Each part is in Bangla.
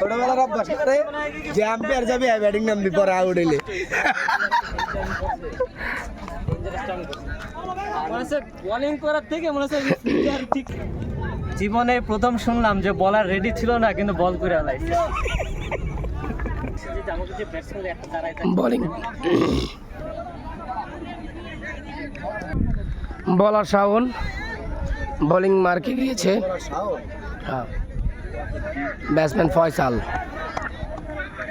ছোটবেলার অভ্যাস করে যে আম্পায়ার যাবে ব্যাটিং নামবি পরে আউট হইলে। বোলিং করার থেকে মনে হচ্ছে ঠিক। জীবনে প্রথম শুনলাম যে বলার রেডি ছিল না কিন্তু বল করে আলাইছে বোলিং বলার শাওন বোলিং মার্কে গিয়েছে। হ্যাঁ। ব্যাটসম্যান ফয়সাল।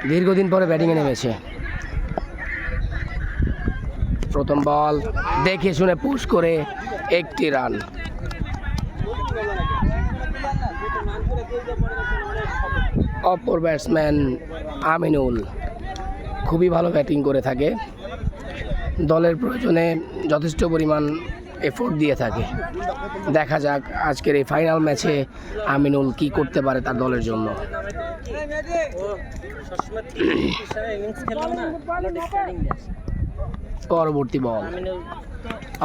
দীর্ঘদিন পরে ব্যাটিংয়ে নেমেছে। প্রথম বল দেখে শুনে পুশ করে একটি রান। অপর ব্যাটসম্যান আমিনুল খুবই ভালো ব্যাটিং করে থাকে। দলের প্রয়োজনে যথেষ্ট পরিমাণ এফোর্ট দিয়ে থাকে। দেখা যাক আজকের এই ফাইনাল ম্যাচে আমিনুল কি করতে পারে তার দলের জন্য। পরবর্তী বল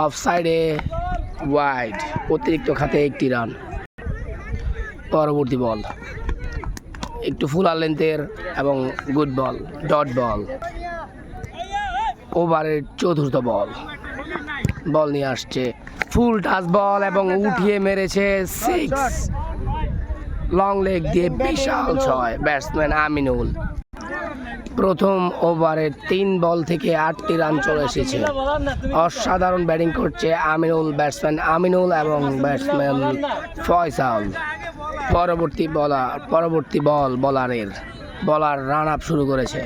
অফ সাইডে ওয়াইড অতিরিক্ত খাতে একটি রান পরবর্তী বল একটু ফুল লেন্থের এবং গুড বল ডট বল ওভারের চতুর্থ বল বল নিয়ে আসছে। ফুল টাচ বল এবং উঠিয়ে মেরেছে সিক্স লং লেগ দিয়ে বিশাল ছয় ব্যাটসম্যান আমিনুল। প্রথম ওভারে তিন বল থেকে আটটি রান চলে এসেছে। অসাধারণ ব্যাটিং করছে আমিনুল ব্যাটসম্যান আমিনুল এবং ব্যাটসম্যান ফয়সাল। পরবর্তী বলার পরবর্তী বল বলারের বলার রান আপ শুরু করেছে।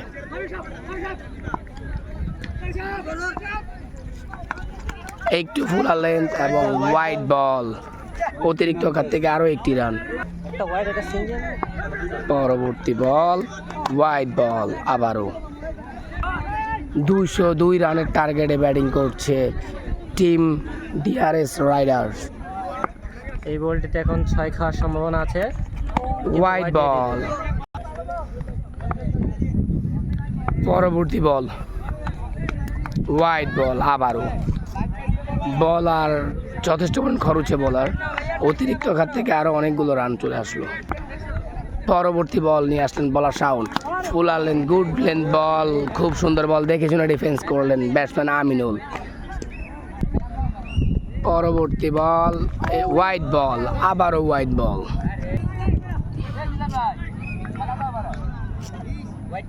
একটু ফুলার লেন্থ এবং হোয়াইট বল অতিরিক্ত খাত থেকে আরও একটি রান ওয়াইড পরবর্তী বল হোয়াইট বল আবারও। দুইশো দুই রানের টার্গেটে ব্যাটিং করছে টিম ডিআরএস রাইডার্স এই বলটিতে এখন ছয় খাওয়ার সম্ভাবনা আছে। হোয়াইট বল পরবর্তী বল হোয়াইট বল আবারও। বলার যথেষ্ট পরিমাণ খরচে বলার অতিরিক্ত ঘাত থেকে আরও অনেকগুলো রান চলে আসলো। পরবর্তী বল নিয়ে আসলেন বলার সাউন্ড। ফুল আনলেন গুড লেন্থ বল খুব সুন্দর বল দেখে শুনে ডিফেন্স করলেন ব্যাটসম্যান আমিনুল। পরবর্তী বল হোয়াইট বল আবারও হোয়াইট বল ভাই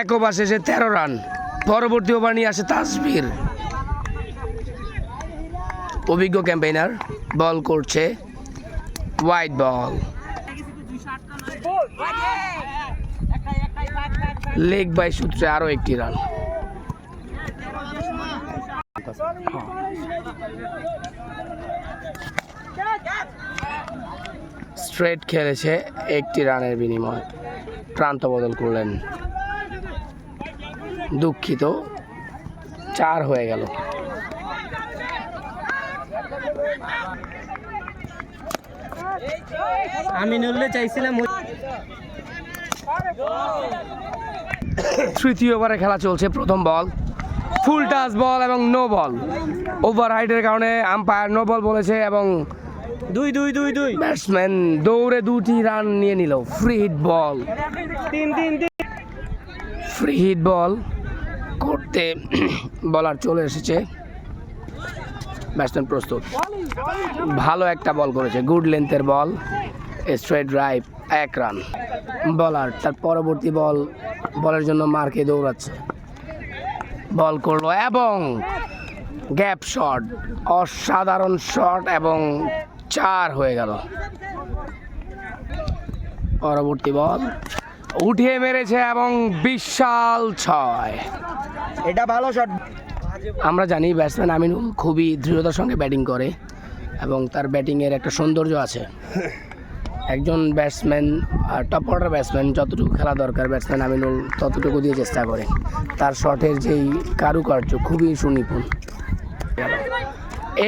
এক ওভার শেষে তেরো রান। পরবর্তী ওভার নিয়ে আসে তাসবির অভিজ্ঞ ক্যাম্পেইনার, বল করছে হোয়াইট বল। লেগ বাই সূত্রে আরও একটি রান। স্ট্রেট খেলেছে একটি রানের বিনিময়। প্রান্ত বদল করলেন। দুঃখিত। চার হয়ে গেল। আমি নড়লে চাইছিলাম তৃতীয় ওভারে খেলা চলছে প্রথম বল। ফুল টাচ বল এবং নো বল ওভার হাইটের কারণে আম্পায়ার নো বল বলেছে এবং দুই দুই দুই দুই। ব্যাটসম্যান দৌড়ে দুটি রান নিয়ে নিল। ফ্রি হিট বল তিন তিন তিন। ফ্রি হিট বল করতে বলার চলে এসেছে। ব্যাটসম্যান প্রস্তুত। ভালো একটা বল করেছে। গুড লেন্থের বল স্ট্রেট ড্রাইভ এক রান বলার, তার পরবর্তী বল, বলের জন্য মার্কে দৌড়াচ্ছে। বল করল এবং গ্যাপ শট, অসাধারণ শট এবং চার হয়ে গেল। পরবর্তী বল। উঠিয়ে মেরেছে এবং বিশাল ছয়। এটা ভালো শট আমরা জানি ব্যাটসম্যান আমিনুল খুবই দৃঢ়তার সঙ্গে ব্যাটিং করে এবং তার ব্যাটিংয়ের একটা সৌন্দর্য আছে। একজন ব্যাটসম্যান টপ অর্ডার ব্যাটসম্যান যতটুকু খেলা দরকার ব্যাটসম্যান আমিনুল ততটুকু দিয়ে চেষ্টা করে। তার শটের যেই কারুকার্য খুবই সুনিপুণ।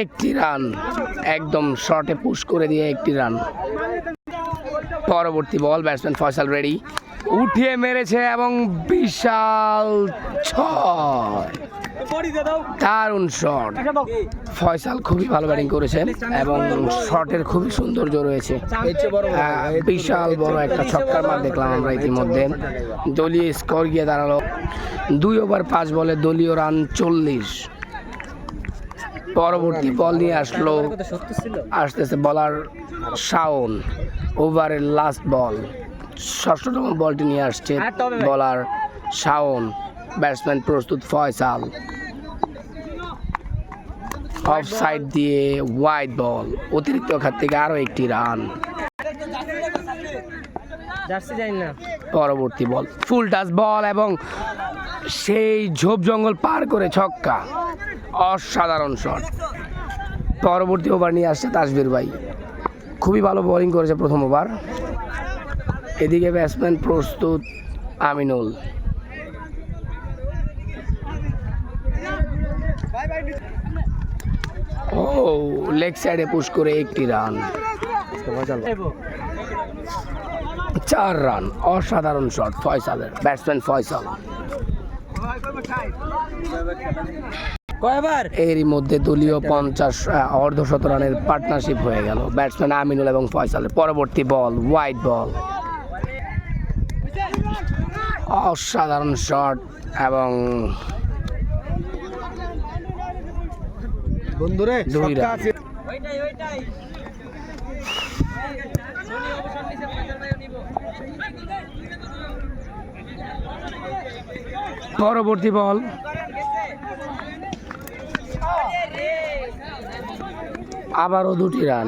একটি রান একদম শটে পুশ করে দিয়ে একটি রান পরবর্তী বল ব্যাটসম্যান ফয়সাল রেডি। উঠিয়ে মেরেছে এবং বিশাল ছয়। দারুণ শট। ফয়সাল খুবই ভালো ব্যাটিং করেছে এবং শটের খুবই সৌন্দর্য রয়েছে। বিশাল বড় একটা ছক্কার মার দেখলাম আমরা ইতিমধ্যে। দলীয় স্কোর গিয়ে দাঁড়াল। দুই ওভার পাঁচ বলে দলীয় রান চল্লিশ। পরবর্তী বল নিয়ে আসলো আসতেছে বলার শাওন। ওভারের লাস্ট বল। ষষ্ঠতম বলটি নিয়ে আসছে ভাই। বলার শাওন ব্যাটসম্যান প্রস্তুত ফয়সাল। অফ সাইড দিয়ে ওয়াইড বল অতিরিক্ত খাত থেকে আরও একটি রান। পরবর্তী বল ফুল টাচ বল এবং সেই ঝোপ জঙ্গল পার করে ছক্কা। অসাধারণ শট। পরবর্তী ওভার নিয়ে আসছে তাসবির ভাই। খুবই ভালো বোলিং করেছে প্রথম ওভার। এদিকে ব্যাটসম্যান প্রস্তুত আমিনুল। ও লেগ সাইডে পুশ করে একটি রান চার রান অসাধারণ শট ফয়সালের ব্যাটসম্যান ফয়সাল। কয়বার? এরই মধ্যে দলীয় পঞ্চাশ অর্ধশত রানের পার্টনারশিপ হয়ে গেল। ব্যাটসম্যান আমিনুল এবং ফয়সালের। পরবর্তী বল হোয়াইট বল অসাধারণ শট এবং বন্ধুরে পরবর্তী বল। আবারও দুটি রান।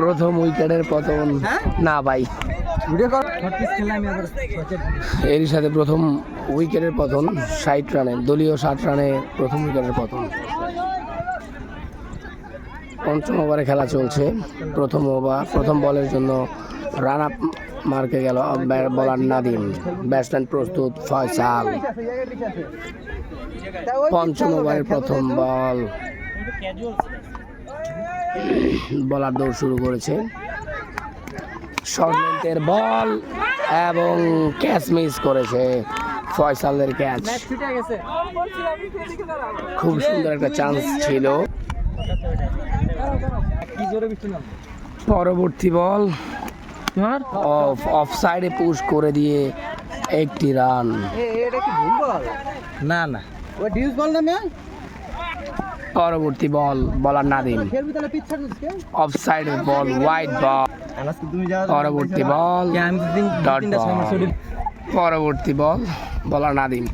প্রথম উইকেটের পতন। না ভাই। এরই সাথে প্রথম উইকেটের পতন ষাট রানে দলীয় ষাট রানে প্রথম উইকেটের পতন। পঞ্চম ওভারে খেলা চলছে প্রথম ওভার প্রথম বলের জন্য রান আপ মার্কে গেল বলার নাদিম। ব্যাটসম্যান প্রস্তুত, ফয়সাল। পঞ্চম ওভারের প্রথম বল। বলার দৌড় শুরু করেছে। লেন্থের বল এবং ক্যাচ মিস করেছে ফয়সালের ক্যাচ। খুব সুন্দর একটা চান্স ছিল। পরবর্তী বল। তোমার? অফ অফ সাইডে পুশ করে দিয়ে একটি রান এটা কি ভুল বল? না না। ও ডিউস বল না পরবর্তী বল বলার নাদিম ছাড়ছিস কে? অফ সাইডের বল ওয়াইড বল পরবর্তী বল ডট বল পরবর্তী বল বলার নাদিম